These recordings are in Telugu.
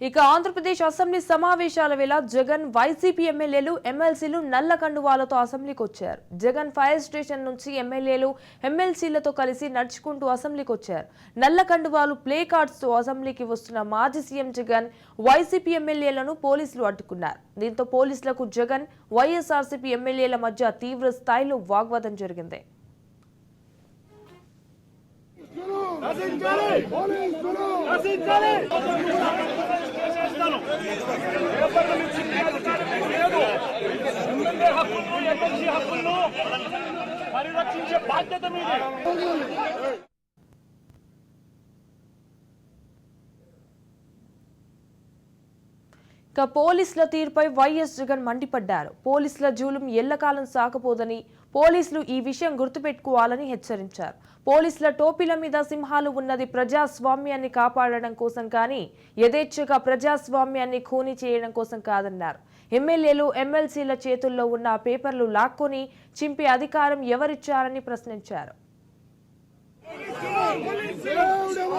ఇక ఆంధ్రప్రదేశ్ అసెంబ్లీ సమావేశాల వేళ జగన్ వైసీపీ ఎమ్మెల్యేలు ఎమ్మెల్సీలు నల్ల కండువాలతో అసెంబ్లీకి వచ్చారు జగన్ ఫైర్ స్టేషన్ నుంచి ఎమ్మెల్యేలు ఎమ్మెల్సీలతో కలిసి నడుచుకుంటూ అసెంబ్లీకి వచ్చారు నల్ల కండువాలు ప్లే కార్డ్స్తో అసెంబ్లీకి వస్తున్న మాజీ సీఎం జగన్ వైసీపీ ఎమ్మెల్యేలను పోలీసులు అడ్డుకున్నారు. దీంతో పోలీసులకు జగన్ వైఎస్ఆర్సీపీ ఎమ్మెల్యేల మధ్య తీవ్ర స్థాయిలో వాగ్వాదం జరిగింది. నశించాలి! నశించాలి! పేపర్ల నుంచి మీ లేదు ఎమ్మెల్యే హక్కులను ఎమ్మెల్సీ హక్కులను పరిరక్షించే బాధ్యత మీది. ఇక పోలీసుల తీరుపై వైఎస్ జగన్ మండిపడ్డారు. పోలీసుల జూలుం ఎల్లకాలం సాకపోదని పోలీసులు ఈ విషయం గుర్తుపెట్టుకోవాలని హెచ్చరించారు. పోలీసుల టోపీల మీద సింహాలు ఉన్నది ప్రజాస్వామ్యాన్ని కాపాడడం కోసం కానీ యథేచ్ఛగా ప్రజాస్వామ్యాన్ని ఖూనీ చేయడం కోసం కాదన్నారు. ఎమ్మెల్యేలు ఎమ్మెల్సీల చేతుల్లో ఉన్న పేపర్లు లాక్కొని చింపే అధికారం ఎవరిచ్చారని ప్రశ్నించారు నశించాలి నశించాలి చేసేస్తాను పేపర్ల నుంచి మీ అధికారం మీకు లేదు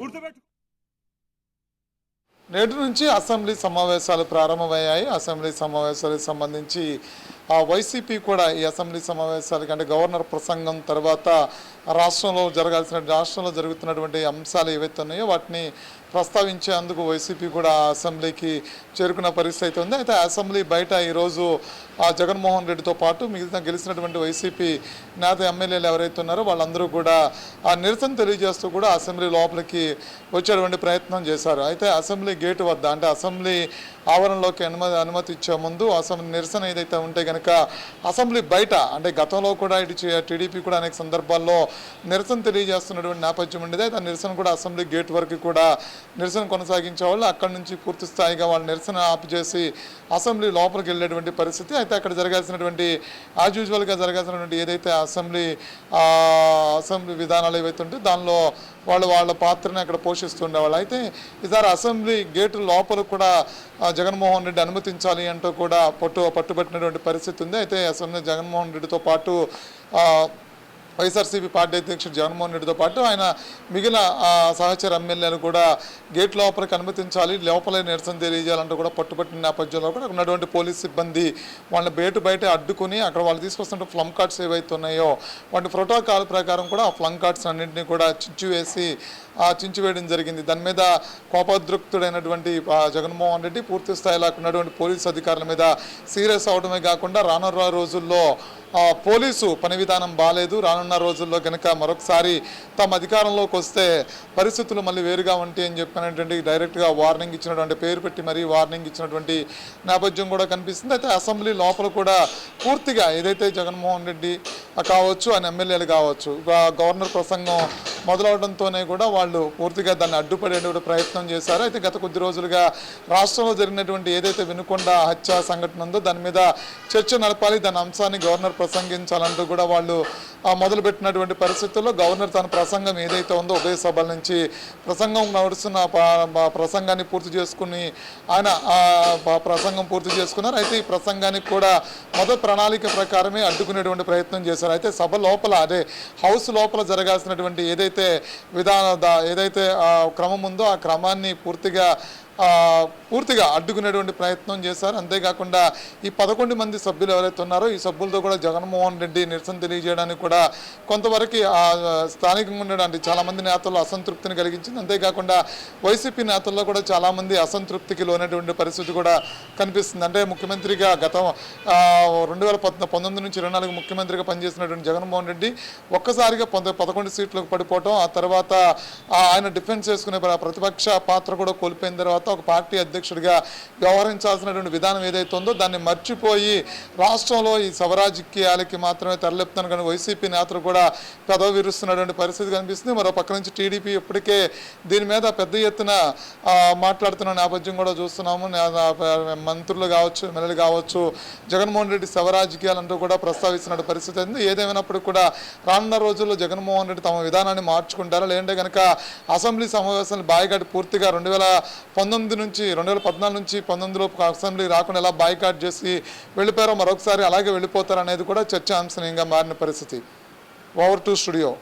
గుర్తుపెట్టు నేటి నుంచి అసెంబ్లీ సమావేశాలు ప్రారంభమయ్యాయి. అసెంబ్లీ సమావేశాలకు సంబంధించి ఆ వైసీపీ కూడా ఈ అసెంబ్లీ సమావేశాలకి అంటే గవర్నర్ ప్రసంగం తర్వాత రాష్ట్రంలో జరగాల్సిన రాష్ట్రంలో జరుగుతున్నటువంటి అంశాలు ఏవైతే ఉన్నాయో వాటిని ప్రస్తావించేందుకు వైసీపీ కూడా ఆ అసెంబ్లీకి చేరుకున్న పరిస్థితి అయితే ఉంది. అయితే అసెంబ్లీ బయట ఈరోజు ఆ జగన్మోహన్ రెడ్డితో పాటు మిగతా గెలిచినటువంటి వైసీపీ నేత ఎమ్మెల్యేలు ఎవరైతే ఉన్నారో వాళ్ళందరూ కూడా ఆ నిరసన తెలియజేస్తూ కూడా అసెంబ్లీ లోపలికి వచ్చేటువంటి ప్రయత్నం చేశారు. అయితే అసెంబ్లీ గేటు వద్ద అంటే అసెంబ్లీ ఆవరణలోకి అనుమతి అనుమతి ఇచ్చే ముందు అసెంబ్లీ నిరసన ఏదైతే ఉంటే కనుక అసెంబ్లీ బయట అంటే గతంలో కూడా ఇటు టీడీపీ కూడా అనేక సందర్భాల్లో నిరసన తెలియజేస్తున్నటువంటి నేపథ్యం ఉండేది. అయితే నిరసన కూడా అసెంబ్లీ గేట్ వరకు కూడా నిరసన కొనసాగించే వాళ్ళు అక్కడి నుంచి పూర్తి స్థాయిగా వాళ్ళు నిరసన ఆపు చేసి అసెంబ్లీ లోపలికి వెళ్ళేటువంటి పరిస్థితి. అయితే అక్కడ జరగాల్సినటువంటి యాజ్ యూజువల్గా జరగాల్సినటువంటి ఏదైతే అసెంబ్లీ అసెంబ్లీ విధానాలు ఏవైతే ఉంటే దానిలో వాళ్ళు వాళ్ళ పాత్రని అక్కడ పోషిస్తుండేవాళ్ళు అయితే ఈసారి అసెంబ్లీ గేటు లోపల కూడా జగన్మోహన్ రెడ్డి అనుమతించాలి అంటూ కూడా పట్టు పట్టుబట్టినటువంటి పరిస్థితి ఉంది. అయితే అసెంబ్లీ జగన్మోహన్ రెడ్డితో పాటు వైఎస్ఆర్సీపీ పార్టీ అధ్యక్షుడు జగన్మోహన్ రెడ్డితో పాటు ఆయన మిగిలిన సహచర ఎమ్మెల్యేలు కూడా గేట్ లోపలికి అనుమతించాలి లోపలే నిరసన తెలియజేయాలంటూ కూడా పట్టుబట్టిన నేపథ్యంలో కూడా ఉన్నటువంటి పోలీస్ సిబ్బంది వాళ్ళని బయట బయట అడ్డుకుని అక్కడ వాళ్ళు తీసుకొస్తున్న ఫ్లమ్ కార్డ్స్ ఏవైతే ఉన్నాయో వాటి ప్రోటోకాల్ ప్రకారం కూడా ఆ ఫ్లమ్ కార్డ్స్ అన్నింటినీ కూడా చించి వేసి చించి వేయడం జరిగింది. దాని మీద కోపోద్రిక్తుడైనటువంటి జగన్మోహన్ రెడ్డి పూర్తి స్థాయిలో ఉన్నటువంటి పోలీస్ అధికారుల మీద సీరియస్ అవడమే కాకుండా రానున్న రోజుల్లో పోలీసు పని విధానం బాగాలేదు రానున్న రోజుల్లో కనుక మరొకసారి తమ అధికారంలోకి వస్తే పరిస్థితులు మళ్ళీ వేరుగా ఉంటాయి అని చెప్పినటువంటి డైరెక్ట్గా వార్నింగ్ ఇచ్చినటువంటి పేరు పెట్టి మరీ వార్నింగ్ ఇచ్చినటువంటి నేపథ్యం కూడా కనిపిస్తుంది. అయితే అసెంబ్లీ లోపల కూడా పూర్తిగా ఏదైతే జగన్మోహన్ రెడ్డి కావచ్చు ఆయన ఎమ్మెల్యేలు కావచ్చు గవర్నర్ ప్రసంగం మొదలవడంతోనే కూడా వాళ్ళు పూర్తిగా దాన్ని అడ్డుపడేటువంటి ప్రయత్నం చేశారు. అయితే గత కొద్ది రోజులుగా రాష్ట్రంలో జరిగినటువంటి ఏదైతే వినుకొండ హత్య సంఘటన ఉందో దాని మీద చర్చ నడపాలి దాని అంశాన్ని గవర్నర్ ప్రసంగించాలంటూ కూడా వాళ్ళు మొదలుపెట్టినటువంటి పరిస్థితుల్లో గవర్నర్ తన ప్రసంగం ఏదైతే ఉందో ఉభయ సభల నుంచి ప్రసంగం నడుస్తున్న ప్రసంగాన్ని పూర్తి చేసుకుని ఆయన ప్రసంగం పూర్తి చేసుకున్నారు. అయితే ఈ ప్రసంగానికి కూడా మొదటి ప్రణాళిక ప్రకారమే అడ్డుకునేటువంటి ప్రయత్నం చేశారు. అయితే సభ లోపల అదే హౌస్ లోపల జరగాల్సినటువంటి ఏదైతే విధాన ఏదైతే క్రమం ఉందో ఆ క్రమాన్ని పూర్తిగా పూర్తిగా అడ్డుకునేటువంటి ప్రయత్నం చేశారు. అంతేకాకుండా ఈ పదకొండు మంది సభ్యులు ఎవరైతే ఉన్నారో ఈ సభ్యులతో కూడా జగన్మోహన్ రెడ్డి నిరసన తెలియజేయడానికి కూడా కొంతవరకు ఆ స్థానికంగా ఉండడానికి చాలామంది నేతల్లో అసంతృప్తిని కలిగించింది. అంతేకాకుండా వైసీపీ నేతల్లో కూడా చాలామంది అసంతృప్తికి లోనటువంటి పరిస్థితి కూడా కనిపిస్తుంది. అంటే ముఖ్యమంత్రిగా గతం రెండు వేల పంతొమ్మిది నుంచి ఇరవై నాలుగు ముఖ్యమంత్రిగా పనిచేసినటువంటి జగన్మోహన్ రెడ్డి ఒక్కసారిగా పంత పదకొండు సీట్లకు పడిపోవటం ఆ తర్వాత ఆయన డిఫెన్స్ చేసుకునే ప్రతిపక్ష పాత్ర కూడా కోల్పోయిన తర్వాత ఒక పార్టీ అధ్యక్షుడిగా వ్యవహరించాల్సినటువంటి విధానం ఏదైతే ఉందో దాన్ని మర్చిపోయి రాష్ట్రంలో ఈ స్వరాజకీయాలకి మాత్రమే తరలిపుతాను కానీ వైసీపీ నేతలు కూడా పెదవ విరుస్తున్నటువంటి పరిస్థితి కనిపిస్తుంది. మరో పక్క నుంచి టీడీపీ ఇప్పటికే దీని మీద పెద్ద ఎత్తున మాట్లాడుతున్న నేపథ్యం కూడా చూస్తున్నాము. మంత్రులు కావచ్చు ఎమ్మెల్యేలు కావచ్చు జగన్మోహన్ రెడ్డి శవరాజకీయాలంటూ కూడా ప్రస్తావిస్తున్న పరిస్థితి ఉంది. ఏదేమైనప్పటికీ కూడా రానున్న రోజుల్లో జగన్మోహన్ రెడ్డి తమ విధానాన్ని మార్చుకుంటారా? లేదంటే కనుక అసెంబ్లీ సమావేశాలు బాయ్కాట్ పూర్తిగా రెండు వేల పంతొమ్మిది నుంచి రెండు వేల పద్నాలుగు నుంచి పంతొమ్మిదిలో అసెంబ్లీ రాకుండా ఎలా బాయ్కాట్ చేసి వెళ్ళిపోయారో మరొకసారి అలాగే వెళ్ళిపోతారు అనేది కూడా చర్చాంశనీయంగా మారిన పరిస్థితి. over to studio.